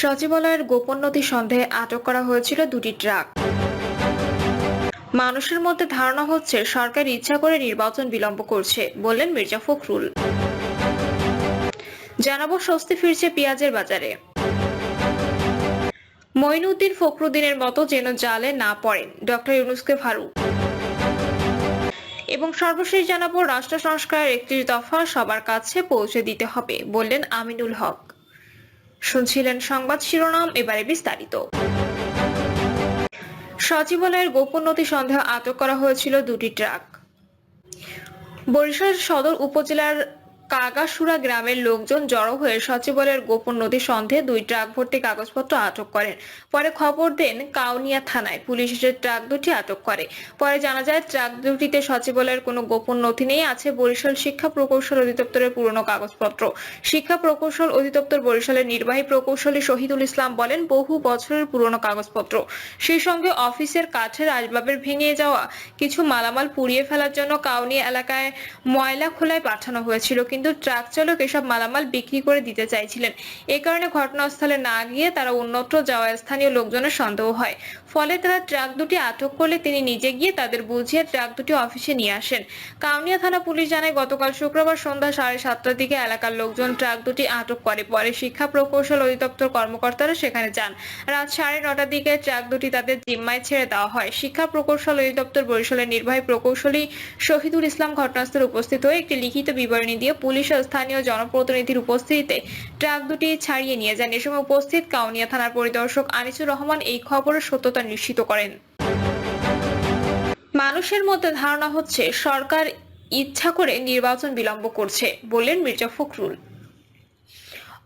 সচিবালয়ের গোপন নথি সন্দেহে আটক করা হয়েছিল দুটি ট্রাক। মানুষের মধ্যে ধারণা হচ্ছে সরকার ইচ্ছা করে নির্বাচন বিলম্ব করছে, বললেন মির্জা ফখরুল। জানাব স্বস্তি ফিরছে পেঁয়াজের বাজারে। মঈনুদ্দিন ফখরুদ্দিনের মতো যেন জালে না পড়েন ডক্টর ইউনুসকে ফারুক। এবং সর্বশেষ জানাব রাষ্ট্র সংস্কারের একত্রিশ দফা সবার কাছে পৌঁছে দিতে হবে, বললেন আমিনুল হক। শুনছিলেন সংবাদ শিরোনাম, এবারে বিস্তারিত। সচিবালয়ের গোপন নথি সন্দেহ আটক করা হয়েছিল দুটি ট্রাক। বরিশাল সদর উপজেলার কাগাসুরা গ্রামের লোকজন জড়ো হয়ে সচিবালয়ের গোপন নদী সন্দেহে দুই ট্রাক ভর্তি কাগজপত্র আটক করেন। পরে খবর দেন কাউনিয়া থানায় পুলিশ এসে ট্রাক দুটি আটক করে। পরে জানা যায়, ট্রাক দুটিতে সচিবালয়ের কোনো গোপন নথি নেই, আছে বরিশাল শিক্ষা প্রকৌশল অধিদপ্তরের পুরনো কাগজপত্র। শিক্ষা প্রকৌশল অধিদপ্তর বরিশালের নির্বাহী প্রকৌশলী শহীদুল ইসলাম বলেন, বহু বছরের পুরনো কাগজপত্র। সেই সঙ্গে অফিসের কাঠের আসবাবের ভেঙে যাওয়া কিছু মালামাল পুড়িয়ে ফেলার জন্য কাউনিয়া এলাকায় ময়লা খোলায় পাঠানো হয়েছিল। কিন্তু ট্রাক চালক এসব মালামাল বিক্রি করে দিতে চাইছিলেন। এ কারণে ঘটনাস্থলে না গিয়ে তারা অন্যত্র যাওয়া স্থানীয় লোকজনের সন্দেহ হয়। ফলে তারা ট্রাক দুটি আটক করলে তিনি নিজে গিয়ে তাদের বুঝিয়ে ট্রাক দুটি অফিসে নিয়ে আসেন। কাউনিয়া থানা পুলিশ জানায়, গতকাল শুক্রবার সন্ধ্যা সাড়ে সাতটার দিকে এলাকার লোকজন ট্রাক দুটি আটক করে। পরে শিক্ষা প্রকৌশল অধিদপ্তর কর্মকর্তারা সেখানে যান। রাত সাড়ে নটার দিকে ট্রাক দুটি তাদের জিম্মায় ছেড়ে দেওয়া হয়। শিক্ষা প্রকৌশল অধিদপ্তর বরিশালের নির্বাহী প্রকৌশলী শহীদুল ইসলাম ঘটনাস্থলে উপস্থিত হয়ে একটি লিখিত বিবরণী দিয়ে পুলিশ ও স্থানীয় জনপ্রতিনিধির উপস্থিতিতে ট্রাক দুটি ছাড়িয়ে নিয়ে যান। এ সময় উপস্থিত কাউনিয়া থানার পরিদর্শক আনিসুর রহমান এই খবরের সত্যতা নিশ্চিত করেন। মানুষের মধ্যে ধারণা হচ্ছে, সরকার ইচ্ছা করে নির্বাচন বিলম্ব করছে বললেন মির্জা ফখরুল।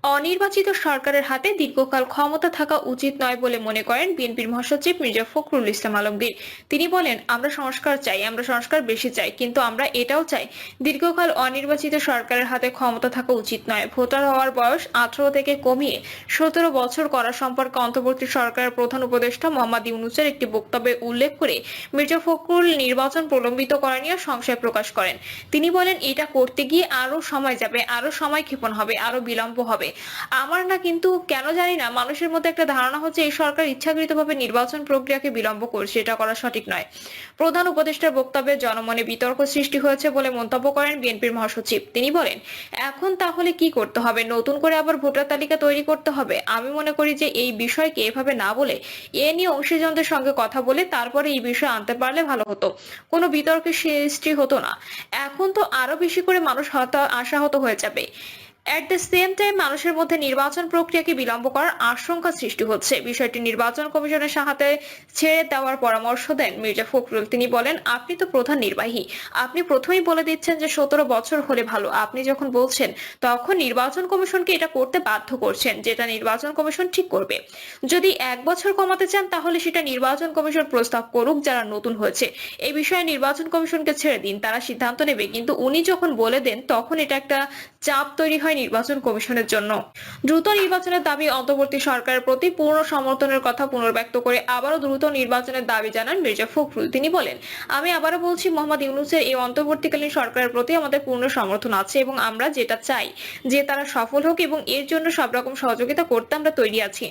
অনির্বাচিত সরকারের হাতে দীর্ঘকাল ক্ষমতা থাকা উচিত নয় বলে মনে করেন বিএনপির মহাসচিব মির্জা ফখরুল ইসলাম আলমগীর। তিনি বলেন, আমরা সংস্কার চাই, আমরা সংস্কার বেশি চাই, কিন্তু আমরা এটাও চাই, দীর্ঘকাল অনির্বাচিত সরকারের হাতে ক্ষমতা থাকা উচিত নয়। ভোটার হওয়ার বয়স আঠারো থেকে কমিয়ে সতেরো বছর করা সম্পর্কে অন্তর্বর্তী সরকারের প্রধান উপদেষ্টা মোহাম্মদ ইউনুসের একটি বক্তব্যে উল্লেখ করে মির্জা ফখরুল নির্বাচন প্রলম্বিত করা নিয়ে সংশয় প্রকাশ করেন। তিনি বলেন, এটা করতে গিয়ে আরও সময় যাবে, আরও সময় ক্ষেপণ হবে, আরও বিলম্ব হবে। আমার না কিন্তু, কেন জানি না, মানুষের মধ্যে একটা ধারণা হচ্ছে এই সরকার ইচ্ছাকৃতভাবে নির্বাচন প্রক্রিয়াকে বিলম্ব করছে এটা করা সঠিক নয়। প্রধান উপদেষ্টার বক্তব্যে জনমনে বিতর্ক সৃষ্টি হয়েছে বলে মন্তব্য করেন বিএনপির মহাসচিব। তিনি বলেন, এখন তাহলে কি করতে হবে? নতুন করে আবার ভোটার তালিকা তৈরি করতে হবে? আমি মনে করি যে এই বিষয়কে এভাবে না বলে, এ নিয়ে অংশীজনদের সঙ্গে কথা বলে তারপরে এই বিষয় আনতে পারলে ভালো হতো। কোনো বিতর্কের সৃষ্টি হতো না। এখন তো আরও বেশি করে মানুষ হতা আশাহত হয়ে যাবে। অ্যাট দ্য সেম টাইম মানুষের মধ্যে নির্বাচন প্রক্রিয়াকে বিলম্ব করার আশঙ্কা সৃষ্টি হচ্ছে। বিষয়টি নির্বাচন কমিশনের সাহায্যে ছেড়ে দেওয়ার পরামর্শ দেন মির্জা ফখরুল। তিনি বলেন, আপনি তো প্রধান নির্বাহী। আপনি প্রথমেই বলে দিচ্ছেন যে সতেরো বছর হলে ভালো। আপনি যখন বলছেন, তখন নির্বাচন কমিশনকে এটা করতে বাধ্য করছেন যেটা নির্বাচন কমিশন ঠিক করবে। যদি এক বছর কমাতে চান, তাহলে সেটা নির্বাচন কমিশন প্রস্তাব করুক যারা নতুন হয়েছে। এই বিষয়ে নির্বাচন কমিশনকে ছেড়ে দিন। তারা সিদ্ধান্ত নেবে। কিন্তু উনি যখন বলে দেন, তখন এটা একটা চাপ তৈরি হয় নির্বাচন কমিশনের জন্য। দ্রুত নির্বাচনের দাবি অন্তর্বর্তী সরকারের প্রতি পূর্ণ সমর্থনের কথা পুনর্ব্যক্ত করে আবারও দ্রুত নির্বাচনের দাবি জানান মির্জা ফখরুল। তিনি বলেন, আমি আবারও বলছি, মোহাম্মদ ইউনুসের এই অন্তর্বর্তীকালীন সরকারের প্রতি আমাদের পূর্ণ সমর্থন আছে এবং আমরা যেটা চাই, যে তারা সফল হোক এবং এর জন্য সব রকম সহযোগিতা করতে আমরা তৈরি আছি।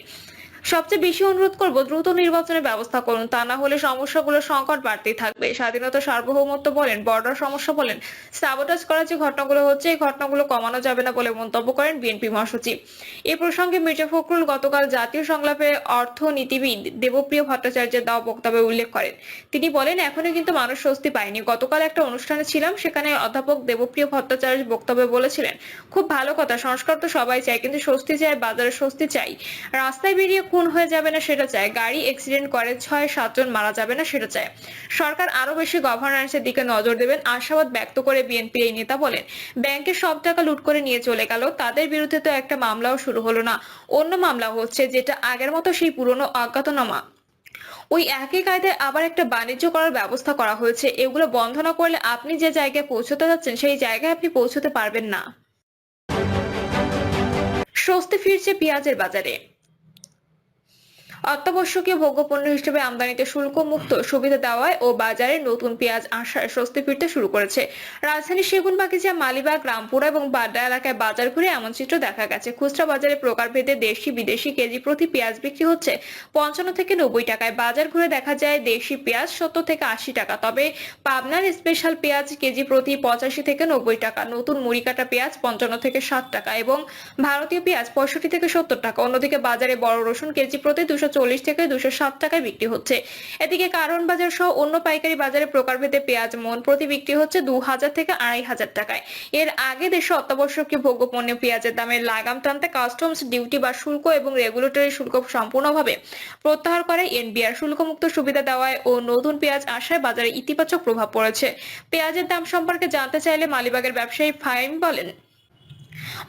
সবচেয়ে বেশি অনুরোধ করব দ্রুত নির্বাচনের ব্যবস্থা করুন, তা না হলে সমস্যাগুলো সংকট বাড়তেই থাকবে। স্বাধীনতা সার্বভৌমত্ব বলেন, বর্ডার সমস্যা বলেন সাবোটাজ করার যে ঘটনাগুলো হচ্ছে, এই ঘটনাগুলো কমানো যাবে না বলে মন্তব্য করেন বিএনপি মহাসচিব। এ প্রসঙ্গে মির্জা ফখরুল গতকাল জাতীয় সংলাপে অর্থনীতিবিদ দেবপ্রিয় ভট্টাচার্যের দেওয়া বক্তব্যে উল্লেখ করেন। তিনি বলেন, এখনও কিন্তু মানুষ স্বস্তি পায়নি। গতকাল একটা অনুষ্ঠানে ছিলাম, সেখানে অধ্যাপক দেবপ্রিয় ভট্টাচার্য বক্তব্যে বলেছিলেন, খুব ভালো কথা, সংস্কার তো সবাই চায়, কিন্তু স্বস্তি চায়, বাজারে স্বস্তি চাই। রাস্তায় বেরিয়ে খুন হয়ে যাবে না সেটা চায়। গাড়ি অ্যাক্সিডেন্ট করে, ছয় সাতজন মারা যাবে না সেটা চায়। সরকার আরও বেশি গভর্নেন্সের দিকে নজর দেবেন, আশাবাদ ব্যক্ত করে বিএনপি এই নেতা বলেন ব্যাংকের সব টাকা লুট করে নিয়ে চলে গেল, তাদের বিরুদ্ধে তো একটা মামলাও শুরু হলো না। অন্য মামলা হচ্ছে যেটা আগের মতো সেই পুরনো অজ্ঞাতনামা। ওই একই কায়দায় আবার একটা বাণিজ্য করার ব্যবস্থা করা হয়েছে। এগুলো বন্ধ না করলে আপনি যে জায়গায় পৌঁছতে যাচ্ছেন, সেই জায়গায় আপনি পৌঁছতে পারবেন না। স্বস্তি ফিরছে পেঁয়াজের বাজারে। অত্যাবশ্যকীয় ভোগ্যপণ্য হিসেবে আমদানিতে শুল্ক মুক্ত সুবিধা দেওয়ায় ও বাজারে নতুন পেঁয়াজ আসায় স্বস্তি ফিরতে শুরু করেছে। রাজধানী সেগুনবাগিচা মালিবাগ, রামপুরা এবং বাড্ডা এলাকায় বাজার ঘুরে এমন চিত্র দেখা গেছে। খুচরা বাজারে প্রকারভেদে দেশি, বিদেশি কেজি প্রতি পেঁয়াজ বিক্রি হচ্ছে পঞ্চান্ন থেকে নব্বই টাকায়। বাজার ঘুরে দেখা যায় দেশি পেঁয়াজ সত্তর থেকে আশি টাকা, তবে পাবনার স্পেশাল পেঁয়াজ কেজি প্রতি পঁচাশি থেকে নব্বই টাকা, নতুন মুড়ি কাটা পেঁয়াজ পঞ্চান্ন থেকে ষাট টাকা এবং ভারতীয় পেঁয়াজ পঁয়ষট্টি থেকে সত্তর টাকা। অন্যদিকে বাজারে বড় রসুন কেজি প্রতি দুশো চল্লিশ থেকে দুশো ষাট টাকায় বিক্রি হচ্ছে। এদিকে কারণ বাজার সহ অন্য পাইকারি বাজারে প্রকারভেদে পেঁয়াজ মন প্রতি বিক্রি হচ্ছে দু হাজার থেকে আড়াই হাজার টাকায়। এর আগে দেশে অত্যাবশ্যকীয় ভোগ্যপণ্য পেঁয়াজের দামের লাগাম টানতে কাস্টমস ডিউটি বা শুল্ক এবং রেগুলেটরি শুল্ক সম্পূর্ণভাবে প্রত্যাহার করে এনবিআর। শুল্কমুক্ত সুবিধা দেওয়ায় ও নতুন পেঁয়াজ আসায় বাজারে ইতিবাচক প্রভাব পড়েছে। পেঁয়াজের দাম সম্পর্কে জানতে চাইলে মালিবাগের ব্যবসায়ী ফাইম বলেন।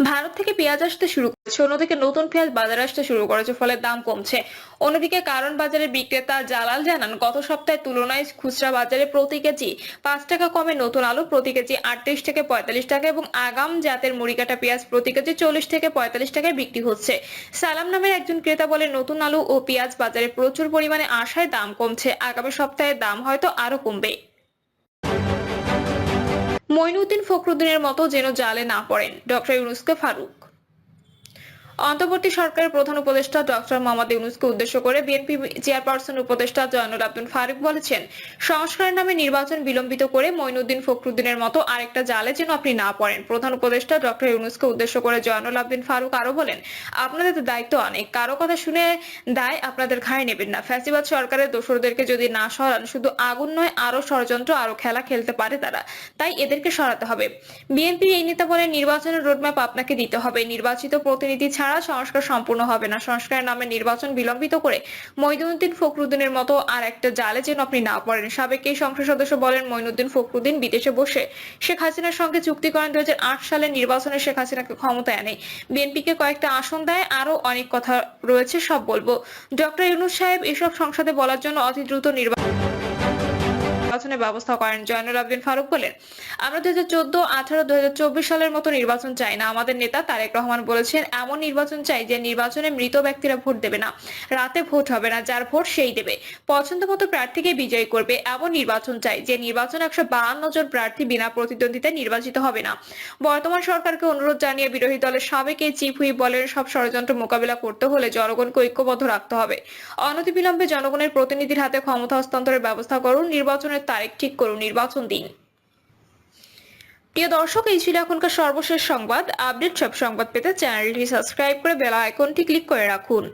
ভারত থেকে পেঁয়াজ আসতে শুরু করেছে, অন্যদিকে নতুন পেঁয়াজ বাজারে আসতে শুরু করেছে, ফলে দাম কমছে। অন্যদিকে কারণ বাজারে বিক্রেতা জালাল জানান, গত সপ্তাহের তুলনায় খুচরা বাজারে প্রতি কেজি পাঁচ টাকা কমে, নতুন আলু প্রতি কেজি আটত্রিশ থেকে পঁয়তাল্লিশ টাকা এবং আগাম জাতের মুড়িকাটা পেঁয়াজ প্রতি কেজি চল্লিশ থেকে পঁয়তাল্লিশ টাকায় বিক্রি হচ্ছে। সালাম নামের একজন ক্রেতা বলে নতুন আলু ও পেঁয়াজ বাজারে প্রচুর পরিমাণে আসায় দাম কমছে, আগামী সপ্তাহে দাম হয়তো আরও কমবে। মঈনুদ্দিন ফখরুদ্দিনের মতো যেন জালে না পড়েন ডক্টর ইউনুসকে ফারুক। অন্তর্বর্তী সরকারের প্রধান উপদেষ্টা ডক্টর মোহাম্মদ ইউনুসকে উদ্দেশ্য করে বিএনপি চেয়ারপারসন উপদেষ্টা জয়নুল আব্দুল ফারুক বলেছেন, সংস্কারের নামে নির্বাচন বিলম্বিত করে মঈনুদ্দিন ফখরুদ্দিনের মতো আরেকটা জালে যেন আপনি না পড়েন। প্রধান উপদেষ্টা ডক্টর ইউনুসকে উদ্দেশ্য করে জয়নুল আব্দিন ফারুক আরও বলেন, আপনাদের দায়িত্ব অনেক, কারও কথা শুনে দায় আপনাদের ঘাড়ে নেবেন না। ফ্যাসিবাদ সরকারের দোষরদেরকে যদি না সরান, শুধু আগুন নয় আরও ষড়যন্ত্র আরও খেলা খেলতে পারে তারা। তাই এদেরকে সরাতে হবে। বিএনপি এই নেতা বলেন, নির্বাচনের রোডম্যাপ আপনাকে দিতে হবে। নির্বাচিত প্রতিনিধি ছাড়া সংস্কার সম্পূর্ণ হবে না। সংস্কারের নামে নির্বাচন বিলম্বিত করে মঈনুদ্দিন ফখরুদ্দিনের মতো আর একটা জালে যেন আপনি না পড়েন। সাবেক এই সংসদ সদস্য বলেন মঈনুদ্দিন ফখরুদ্দিন বিদেশে বসে শেখ হাসিনার সঙ্গে চুক্তি করেন দুই সালে নির্বাচনে শেখ হাসিনাকে ক্ষমতায় আনে। বিএনপিকে কয়েকটা আসন দেয় আরও অনেক কথা রয়েছে, সব বলব। ডক্টর ইউনুস সাহেব এসব সংসদে বলার জন্য অতি দ্রুত নির্বাচন নির্বাচনের ব্যবস্থা করেন জয়নুল আবদিন ফারুক বলেন আমরা দুই হাজার চোদ্দ, আঠারো সালের মতো নির্বাচন চাই না। আমাদের নেতা তারেক রহমান বলেছেন, এমন নির্বাচন চাই যে নির্বাচনে মৃত ব্যক্তিরা ভোট দেবে না। রাতে ভোট হবে না, যার ভোট সেই দেবে। পছন্দ মতো প্রার্থীকে বিজয়ী করবে। এমন নির্বাচন চাই যে নির্বাচন একশো বাহান্ন জন প্রার্থী বিনা প্রতিদ্বন্দ্বিতায় নির্বাচিত হবে না। বর্তমান সরকারকে অনুরোধ জানিয়ে বিরোধী দলের সাবেক এই চিফ হুইপ বলেন, সব ষড়যন্ত্র মোকাবিলা করতে হলে জনগণকে ঐক্যবদ্ধ রাখতে হবে। অনতিবিলম্বে জনগণের প্রতিনিধির হাতে ক্ষমতা হস্তান্তরের ব্যবস্থা করুন। নির্বাচনের তারিখ ঠিক করুন, নির্বাচন দিন। প্রিয় দর্শক, এই ছিল এখনকার সর্বশেষ সংবাদ। আপডেট সব সংবাদ পেতে চ্যানেলটি সাবস্ক্রাইব করে বেলা আইকনটি ক্লিক করে রাখুন।